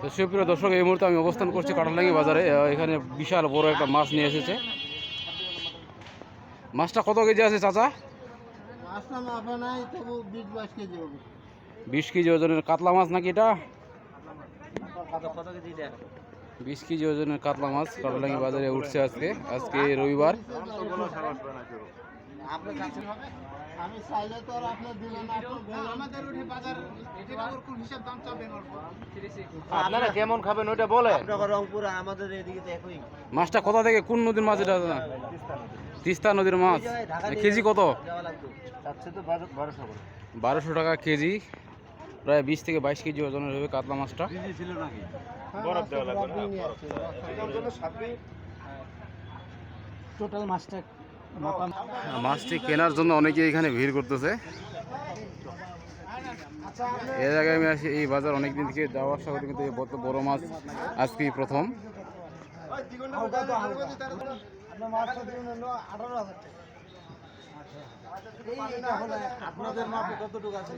তো সুপ্রিয় দর্শক এই মুহূর্তে আমি অবস্থান করছি কাটালাঙ্গি বাজারে। এখানে বিশাল বড় একটা মাছ নিয়ে এসেছে। মাছটা কত কেজি আছে চাচা? মাছটা মাপা নাই তবু বিশ কেজি হবে। বিশ কেজি ওজনের কাতলা মাছ নাকি এটা? কত কেজি দেন বিশ কেজি ওজনের কাতলা মাছ কাটালাঙ্গি বাজারে উঠছে আজকে। আজকে রবিবার। আপনি কাছে হবে? আমি চাইলে তো আর আপনার দিবেন না আমাদের উঠে বাজার আপনারা কেমন খাবেন ওইটা বলে রংপুর আমাদের এদিকে তো একই। মাছটা কোথা থেকে কোন নদীর মাছ এটা? তিস্তা নদীর মাছ। কেজি কত? বারোশো টাকা কেজি। প্রায় বিশ থেকে বাইশ কেজি ওজনের হবে কাতলা মাছটা। টোটাল মাছটা মাছটি কেনার জন্য অনেকে এখানে ভিড় করতেছে। এর আগে আমি আসি এই বাজার অনেক দিন থেকে যাওয়ার সাথে কিন্তু এই বড় মাছ আজকেই প্রথম। আপনাদের মাপে কতটুকু আছে?